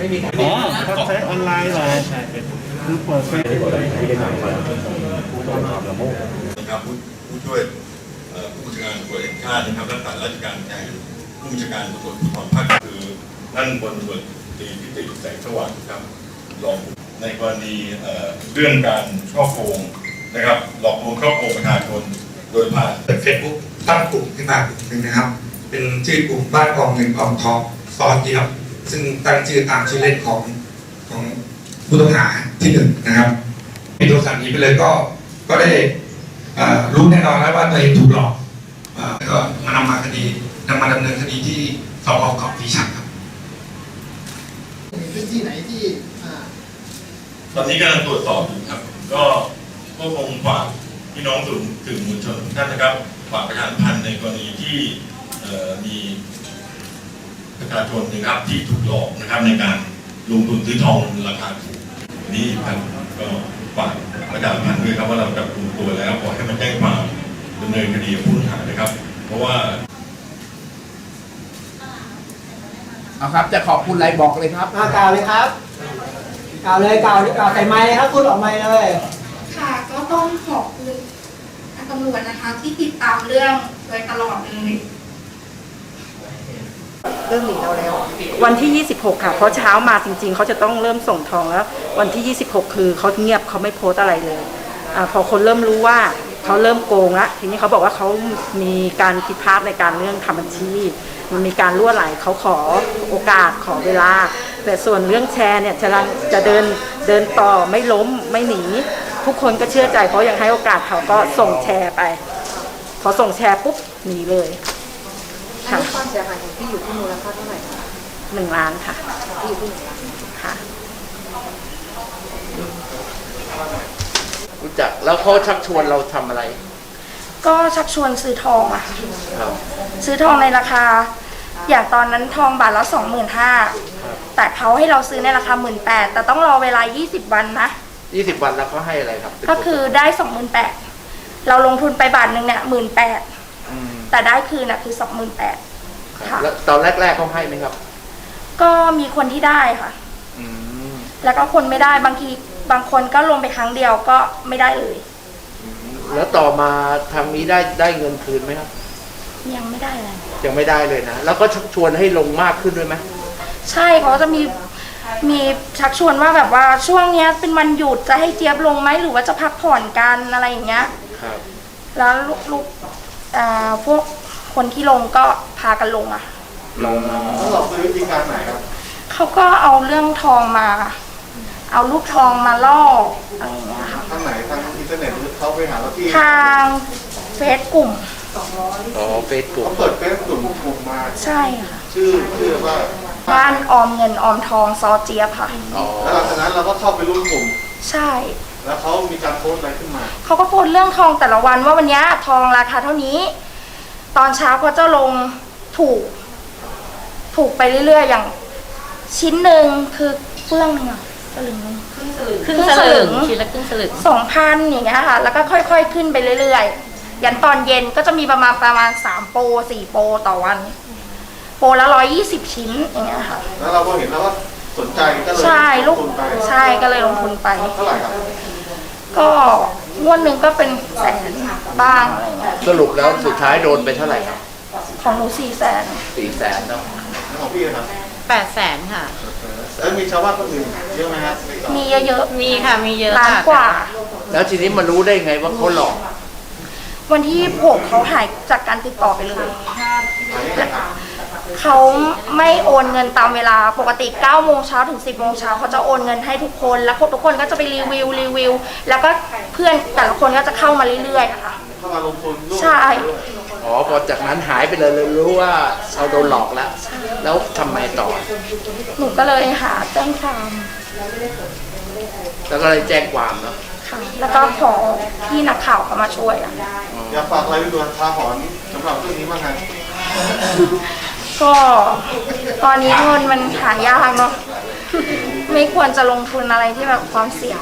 ออนไลน์เหรอใช่เป็นคือเปิดเฟซนะครับผู้ผู้ช่วยเอ่อผู้บัญชาการตำรวจแห่งชาตินะครับรักษาราชการแทนผู้บัญชาการตำรวจภูธรภาคคือท่านพลตำรวจตรีพิติแสงสว่างครับรองในกรณีเอ่อเรื่องการช่อโกงนะครับหลอกลวงครอบครัวประชาชนโดยผ่านเปิดเฟซบุ๊กตั้งกลุ่มขึ้นมากลุ่มหนึ่งนะครับ เป็นชื่อกลุ่มบ้านออมเงินออมทองซอเจียบ ซึ่งตั้งชื่อตามชื่อเล่นของของผู้ต้องหาที่หนึ่งนะครับมีโทรศัพท์นี้ไปเลยก็ก็ได้รู้แน่นอนแล้วว่าตัวเองถูกหลอกแล้วก็มานำมาคดีนำมาดำเนินคดีที่สพเกาะศรีชังครับพื้นที่ไหนที่ตอนนี้กำลังตรวจสอบอยู่ครับ ก็ก็คงฝากพี่น้องถึงถึงมวลชนทุกท่านนะครับฝากประชาสัมพันธ์ในกรณีที่มี ชาชนนะครับที่ถูกหลอกนะครับในการลงทุนซื้อทองราคาถูกนี่ครับก็ฝากประชาสัมพันธ์ด้วยครับว่าเราจับกลุ่มตัวแล้วขอให้มันแจ้งความดำเนินคดีกับผู้ต้องหานะครับ เพราะว่าเอาครับ จะขอบคุณอะไรบอกเลยครับมากล่าวเลยครับ กล่าวเลยกล่าวกล่าวใส่ไม้เลยครับพูดออกไม้เลยค่ะก็ต้องขอบคุณตำรวจนะคะที่ติดตามเรื่องโดยตลอดเลย เรื่องหนีเราแล้ว วันที่ 26 ค่ะ เพราะเช้ามาจริง ๆ เขาจะต้องเริ่มส่งทองแล้ว วันที่ 26 คือเขาเงียบเขาไม่โพสต์อะไรเลยอาพอคนเริ่มรู้ว่าเขาเริ่มโกงละทีนี้เขาบอกว่าเขามีการผิดพลาดในการเรื่องทำบัญชีมันมีการรั่วไหลเขาขอโอกาสขอเวลา แต่ส่วนเรื่องแชร์เนี่ยจะรังจะเดินเดินต่อไม่ล้มไม่หนี ทุกคนก็เชื่อใจเพราะยังให้โอกาสเขาก็ส่งแชร์ไป พอส่งแชร์ปุ๊บหนีเลย ค่ะ ความเสียหายของพี่อยู่ที่มูลค่าเท่าไหร่หนึ่งล้านค่ะที่อยู่ที่หนึ่งล้านค่ะ รู้จักแล้วเขาชักชวนเราทำอะไรก็ชักชวนซื้อทองอะครับ ซื้อทองในราคา อย่างตอนนั้นทองบาทละสองหมื่นห้าแต่เขาให้เราซื้อในราคาหมื่นแปดแต่ต้องรอเวลา 20 วันนะ20วันแล้วเขาให้อะไรครับก็คือได้สองหมื่นแปดเราลงทุนไปบาทหนึ่งเนี่ยหมื่นแปดม แต่ได้คืนน่ะคือสองหมื่นแปดครับค่ะ แล้วตอนแรกๆเขาให้ไหมครับ ก็มีคนที่ได้ค่ะ อืมแล้วก็คนไม่ได้บางทีบางคนก็ลงไปครั้งเดียวก็ไม่ได้เลยแล้วต่อมาทางนี้ได้ได้เงินคืนไหมครับ ยังไม่ได้เลย ยังไม่ได้เลยนะ แล้วก็ชักชวนให้ลงมากขึ้นด้วยไหมใช่เขาจะมีมีชักชวนว่าแบบว่าช่วงเนี้ยเป็นวันหยุดจะให้เจี๊ยบลงไหมหรือว่าจะพักผ่อนกันอะไรอย่างเงี้ย ครับ แล้วลูกลูก อ่าพวกคนที่ลงก็พากันลงอะลงต้องหลอกด้วยวิธีการไหนครับ เขาก็เอาเรื่องทองมา เอารูปทองมาล่ออะไรอย่างเงี้ยค่ะทางไหนทางอินเทอร์เน็ตหรือเขาไปหาเราที่ทางเฟซกลุ่มอ๋อเฟซบุ๊กเขาเปิดเฟซกลุ่มกลุ่มมา ใช่ค่ะ ชื่อชื่อว่า บ้านออมเงินออมทองซอเจี๊ยบค่ะอ๋อแล้วหลังจากนั้นเราก็เข้าไปร่วมกลุ่ม ใช่ แล้วเขามีการโพสต์อะไรขึ้นมา เขาก็โพสต์เรื่องทองแต่ละวันว่าวันเนี้ยทองราคาเท่านี้ ตอนเช้าเขาจะลงถูก ถูกไปเรื่อยๆ อย่าง ชิ้นหนึ่งคือเฟื่องหนึงอะสลึงหนึ่งครึ่งสลึง ชิ้นละครึ่งสลึง สองพันอย่างเงี้ยค่ะ แล้วก็ค่อยๆ ขึ้นไปเรื่อยๆ ยันตอนเย็นก็จะมีประมาณประมาณสามโปรสี่โปรต่อวัน โปรละร้อยยี่สิบชิ้นอย่างเงี้ยค่ะ แล้วเราก็เห็นแล้วว่าสนใจก็เลยใช่ลูกทุนไปใช่ก็เลยลงทุนไป เท่าไหร่ครับก็งวดหนึ่งก็เป็นแสนบ้างอะไรเงี้ยสรุปแล้วสุดท้ายโดนไปเท่าไหร่ครับของหนูสี่แสนสี่แสนเนาะแล้วของพี่นะครับแปดแสนค่ะ แล้วมีชาวบ้านคนอื่นเยอะไหมครับมีเยอะมีค่ะมีเยอะๆล้านค่ะกว่า แล้วทีนี้มารู้ได้ไงว่าเขาหลอกวันที่หกเขาหายจากการติดต่อไปเลยอันนี้นะครับ เขาไม่โอนเงินตามเวลาปกติ9โมงเช้าถึง 10โมงเช้าเขาจะโอนเงินให้ทุกคนแล้วทุกคนก็จะไปรีวิวรีวิว แล้วก็เพื่อนแต่ละคนก็จะเข้ามาเรื่อยๆอะค่ะเข้ามาลงทุนร่วมใช่ อ๋อพอจากนั้นหายไปเลยเลยรู้ว่าเราโดนหลอกแล้ว แล้วทำไมต่อ หนูก็เลยหาแจ้งความแล้วก็เลยแจ้งความเนาะค่ะ แล้วก็ขอพี่นักข่าวเขามาช่วยอะ อยากฝากอะไรไปดูทาหรณ์สำหรับเรื่องนี้บ้างครับ ก็ตอนนี้เงินมันหายากเนาะไม่ควรจะลงทุนอะไรที่แบบความเสี่ยง